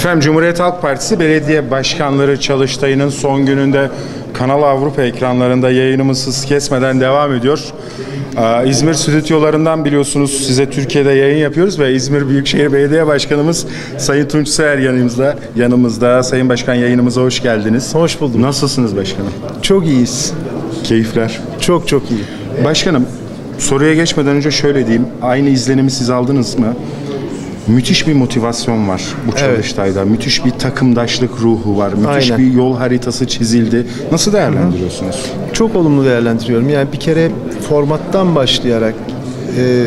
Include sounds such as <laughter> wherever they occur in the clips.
Efendim Cumhuriyet Halk Partisi Belediye Başkanları Çalıştayı'nın son gününde Kanal Avrupa ekranlarında yayınımız hız kesmeden devam ediyor. Ee, İzmir stüdyolarından biliyorsunuz size Türkiye'de yayın yapıyoruz ve İzmir Büyükşehir Belediye Başkanımız Sayın Tunç Seher yanımızda. yanımızda. Sayın Başkan yayınımıza hoş geldiniz. Hoş bulduk. Nasılsınız başkanım? Çok iyiyiz. Keyifler. Çok çok iyi. Başkanım soruya geçmeden önce şöyle diyeyim. Aynı izlenimi siz aldınız mı? Müthiş bir motivasyon var bu Evet. çalıştayda. Müthiş bir takımdaşlık ruhu var. Müthiş Aynen. bir yol haritası çizildi. Nasıl değerlendiriyorsunuz? Çok olumlu değerlendiriyorum. Yani bir kere formattan başlayarak e,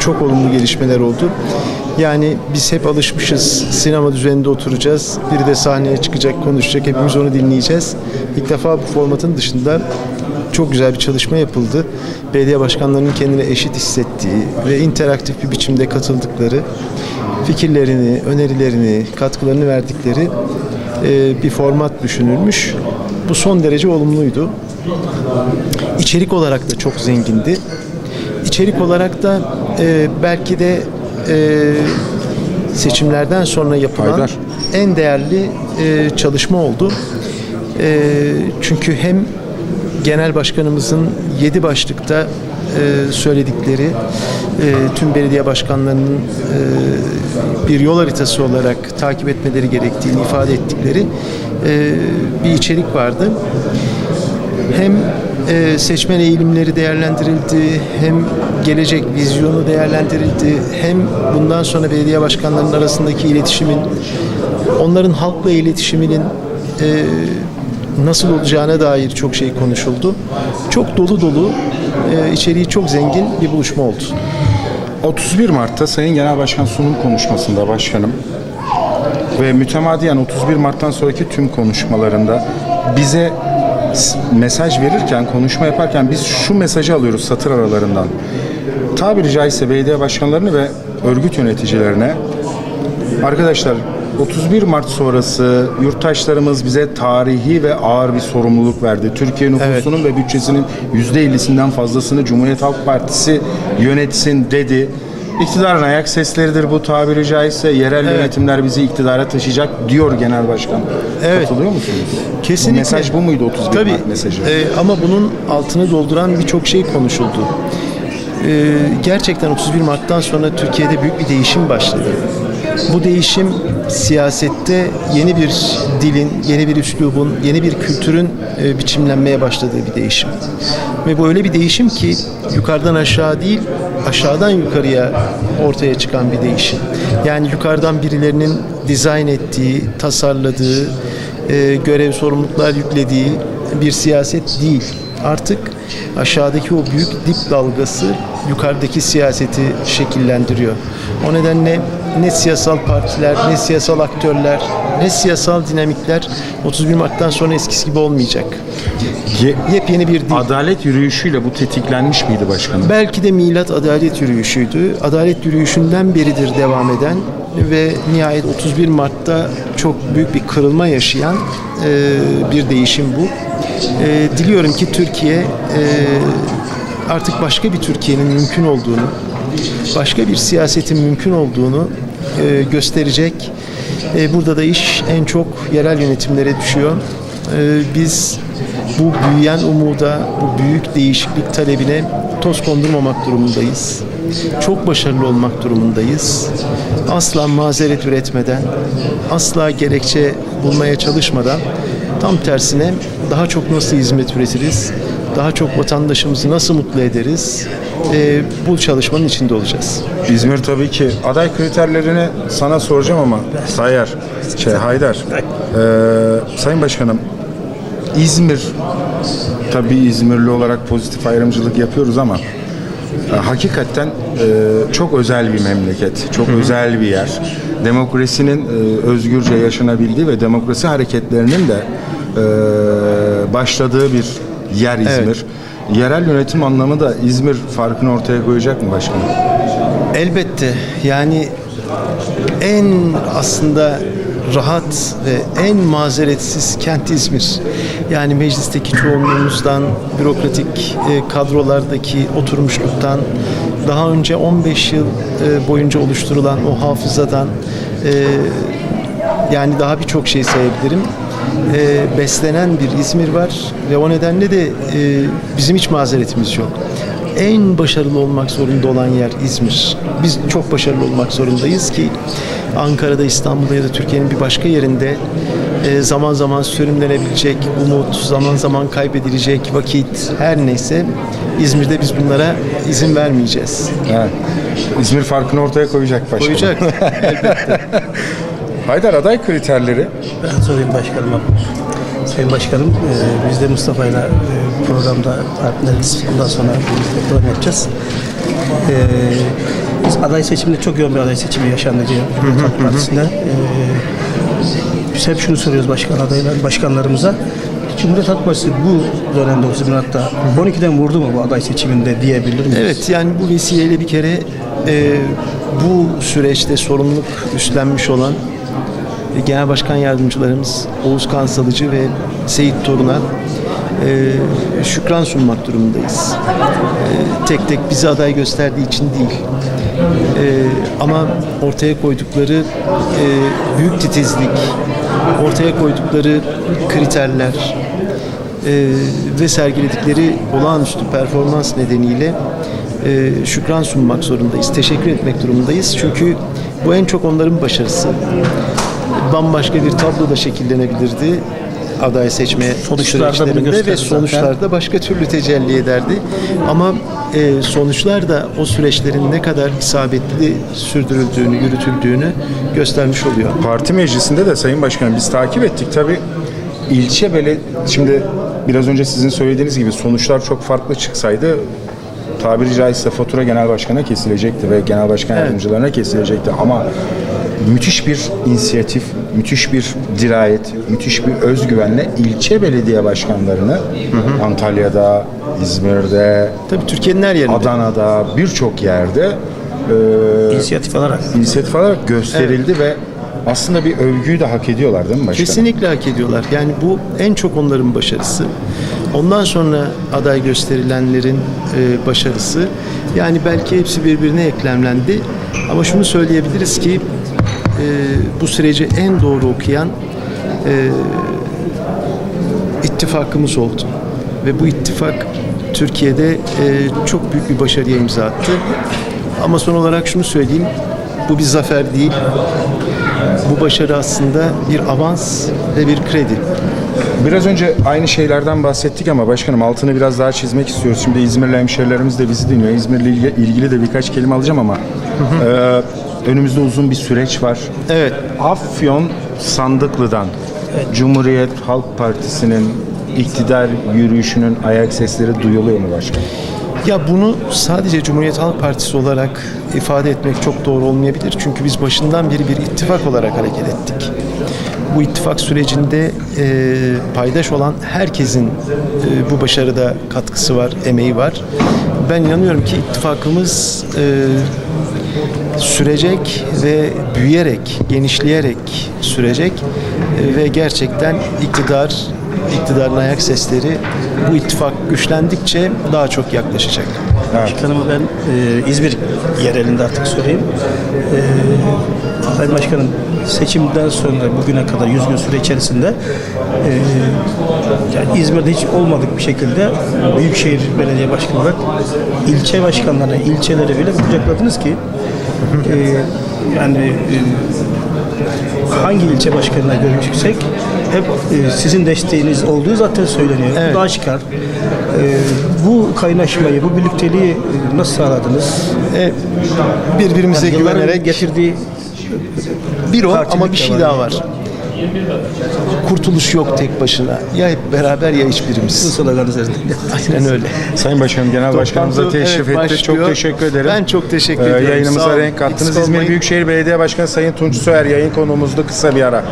çok olumlu gelişmeler oldu. Yani biz hep alışmışız. Sinema düzeninde oturacağız. Biri de sahneye çıkacak, konuşacak. Hepimiz onu dinleyeceğiz. İlk defa bu formatın dışında çok güzel bir çalışma yapıldı. Belediye başkanlarının kendini eşit hissettiği ve interaktif bir biçimde katıldıkları, fikirlerini, önerilerini, katkılarını verdikleri e, bir format düşünülmüş. Bu son derece olumluydu. İçerik olarak da çok zengindi. İçerik olarak da e, belki de e, seçimlerden sonra yapılan Haydar. en değerli e, çalışma oldu. E, çünkü hem genel başkanımızın yedi başlıkta e, söyledikleri e, tüm belediye başkanlarının e, bir yol haritası olarak takip etmeleri gerektiğini ifade ettikleri bir içerik vardı. Hem seçmen eğilimleri değerlendirildi, hem gelecek vizyonu değerlendirildi, hem bundan sonra belediye başkanlarının arasındaki iletişimin, onların halkla iletişiminin nasıl olacağına dair çok şey konuşuldu. Çok dolu dolu, e, içeriği çok zengin bir buluşma oldu. 31 Mart'ta Sayın Genel Başkan sunum konuşmasında başkanım ve mütemadiyen 31 Mart'tan sonraki tüm konuşmalarında bize mesaj verirken, konuşma yaparken biz şu mesajı alıyoruz satır aralarından. Tabiri caizse belediye başkanlarını ve örgüt yöneticilerine Arkadaşlar 31 Mart sonrası yurttaşlarımız bize tarihi ve ağır bir sorumluluk verdi. Türkiye nüfusunun ve bütçesinin %50'sinden fazlasını Cumhuriyet Halk Partisi yönetsin dedi. İktidarın ayak sesleridir bu tabiri caizse. Yerel yönetimler bizi iktidara taşıyacak diyor Genel Başkan. Evet. Katılıyor musunuz? Kesinlikle. Bu mesaj bu muydu 31 Tabii, Mart mesajı? e, ama bunun altını dolduran birçok şey konuşuldu. E, gerçekten 31 Mart'tan sonra Türkiye'de büyük bir değişim başladı. Bu değişim siyasette yeni bir dilin, yeni bir üslubun, yeni bir kültürün e, biçimlenmeye başladığı bir değişim. Ve bu öyle bir değişim ki yukarıdan aşağı değil, aşağıdan yukarıya ortaya çıkan bir değişim. Yani yukarıdan birilerinin dizayn ettiği, tasarladığı, e, görev sorumluluklar yüklediği bir siyaset değil. Artık aşağıdaki o büyük dip dalgası yukarıdaki siyaseti şekillendiriyor. O nedenle ne siyasal partiler, ne siyasal aktörler, ne siyasal dinamikler 31 Mart'tan sonra eskisi gibi olmayacak. Ye- Yepyeni bir dil. Adalet yürüyüşüyle bu tetiklenmiş miydi başkanım? Belki de milat adalet yürüyüşüydü. Adalet yürüyüşünden beridir devam eden ve nihayet 31 Mart'ta çok büyük bir kırılma yaşayan e, bir değişim bu. E, diliyorum ki Türkiye e, artık başka bir Türkiye'nin mümkün olduğunu, başka bir siyasetin mümkün olduğunu e, gösterecek. E, burada da iş en çok yerel yönetimlere düşüyor. E, biz bu büyüyen umuda, bu büyük değişiklik talebine toz kondurmamak durumundayız. Çok başarılı olmak durumundayız. Asla mazeret üretmeden, asla gerekçe bulmaya çalışmadan tam tersine daha çok nasıl hizmet üretiriz, daha çok vatandaşımızı nasıl mutlu ederiz, e, bu çalışmanın içinde olacağız. İzmir tabii ki aday kriterlerini sana soracağım ama Sayar, şey Haydar. Ee, Sayın Başkanım, İzmir tabii İzmirli olarak pozitif ayrımcılık yapıyoruz ama e, hakikaten e, çok özel bir memleket, çok özel bir yer. Demokrasinin e, özgürce yaşanabildiği ve demokrasi hareketlerinin de e, başladığı bir yer İzmir. Yerel yönetim anlamı da İzmir farkını ortaya koyacak mı başkanım? Elbette yani en aslında rahat ve en mazeretsiz kent İzmir. Yani meclisteki çoğunluğumuzdan, bürokratik e, kadrolardaki oturmuşluktan, daha önce 15 yıl e, boyunca oluşturulan o hafızadan, e, Yani daha birçok şey sayabilirim. Ee, beslenen bir İzmir var ve o nedenle de e, bizim hiç mazeretimiz yok. En başarılı olmak zorunda olan yer İzmir. Biz çok başarılı olmak zorundayız ki Ankara'da, İstanbul'da ya da Türkiye'nin bir başka yerinde e, zaman zaman sürümlenebilecek umut, zaman zaman kaybedilecek vakit her neyse İzmir'de biz bunlara izin vermeyeceğiz. Evet. İzmir farkını ortaya koyacak başkanım. Koyacak. <laughs> Haydar aday kriterleri Ben sorayım başkanıma. Sayın Başkanım, e, biz de Mustafa'yla e, programda partneriz. Bundan sonra birlikte program yapacağız. E, biz aday seçiminde çok yoğun bir aday seçimi yaşandı Cumhuriyet Halk Partisi'nde. E, biz hep şunu soruyoruz başkan adaylar, başkanlarımıza. Cumhuriyet Halk Partisi bu dönemde 30 hatta 12'den vurdu mu bu aday seçiminde diyebilir miyiz? Evet yani bu vesileyle bir kere e, bu süreçte sorumluluk üstlenmiş olan Genel Başkan Yardımcılarımız Oğuz Kansalıcı ve Seyit Torun'a e, şükran sunmak durumundayız. E, tek tek bizi aday gösterdiği için değil. E, ama ortaya koydukları e, büyük titizlik, ortaya koydukları kriterler, e, ve sergiledikleri olağanüstü performans nedeniyle e, şükran sunmak zorundayız, teşekkür etmek durumundayız. Çünkü bu en çok onların başarısı. Bambaşka bir tablo da şekillenebilirdi aday seçme Sonuçlarda süreçlerinde ve gösterdi zaten. sonuçlarda başka türlü tecelli ederdi. Ama e, sonuçlar da o süreçlerin ne kadar isabetli sürdürüldüğünü, yürütüldüğünü göstermiş oluyor. Parti meclisinde de Sayın Başkanım biz takip ettik. Tabii ilçe beled şimdi biraz önce sizin söylediğiniz gibi sonuçlar çok farklı çıksaydı tabiri caizse fatura genel başkana kesilecekti ve genel başkan yardımcılarına kesilecekti ama müthiş bir inisiyatif, müthiş bir dirayet, müthiş bir özgüvenle ilçe belediye başkanlarını Antalya'da, İzmir'de, Tabii Türkiye'nin her yerinde. Adana'da birçok yerde e, İnisiyatif alarak. inisiyatif olarak gösterildi ve aslında bir övgüyü de hak ediyorlar değil mi başkanım? Kesinlikle hak ediyorlar. Yani bu en çok onların başarısı. Ondan sonra aday gösterilenlerin e, başarısı. Yani belki hepsi birbirine eklemlendi. Ama şunu söyleyebiliriz ki bu süreci en doğru okuyan e, ittifakımız oldu. Ve bu ittifak Türkiye'de e, çok büyük bir başarıya imza attı. Ama son olarak şunu söyleyeyim. Bu bir zafer değil. Bu başarı aslında bir avans ve bir kredi. Biraz önce aynı şeylerden bahsettik ama başkanım altını biraz daha çizmek istiyoruz. Şimdi İzmirli hemşerilerimiz de bizi dinliyor. İzmir'le ilgi- ilgili de birkaç kelime alacağım ama e, önümüzde uzun bir süreç var. Evet. Afyon Sandıklı'dan Cumhuriyet Halk Partisi'nin iktidar yürüyüşünün ayak sesleri duyuluyor mu başkanım? Ya bunu sadece Cumhuriyet Halk Partisi olarak ifade etmek çok doğru olmayabilir. Çünkü biz başından beri bir ittifak olarak hareket ettik. Bu ittifak sürecinde e, paydaş olan herkesin e, bu başarıda katkısı var, emeği var. Ben inanıyorum ki ittifakımız e, sürecek ve büyüyerek, genişleyerek sürecek ve gerçekten iktidar, iktidarın ayak sesleri bu ittifak güçlendikçe daha çok yaklaşacak. Başkanıma ben e, İzmir yerelinde artık sorayım. E, Sayın Başkanım seçimden sonra bugüne kadar 100 gün süre içerisinde e, yani İzmir'de hiç olmadık bir şekilde Büyükşehir Belediye Başkanı olarak ilçe başkanlarına, ilçeleri bile kucakladınız ki e, yani e, hangi ilçe başkanına görüşsek hep e, sizin desteğiniz olduğu zaten söyleniyor. Bu da aşikar. E, bu kaynaşmayı, bu birlikteliği e, nasıl sağladınız? E, birbirimize Yani güvenerek getirdiği bir o ama bir şey var daha var. Kurtuluş yok tek başına. Ya hep beraber ya hiçbirimiz. slogan üzerinde. Aynen öyle. Sayın Başkanım Genel Başkanımıza Toplantı, teşrif evet, etti. Çok başlıyor. teşekkür ederim. Ben çok teşekkür Ee, ediyorum. Sağ Yayınımıza olun. renk kattınız. Eksik İzmir olmayın. Büyükşehir Belediye Başkanı Sayın Tunç Soyer yayın konuğumuzdu. Kısa bir ara.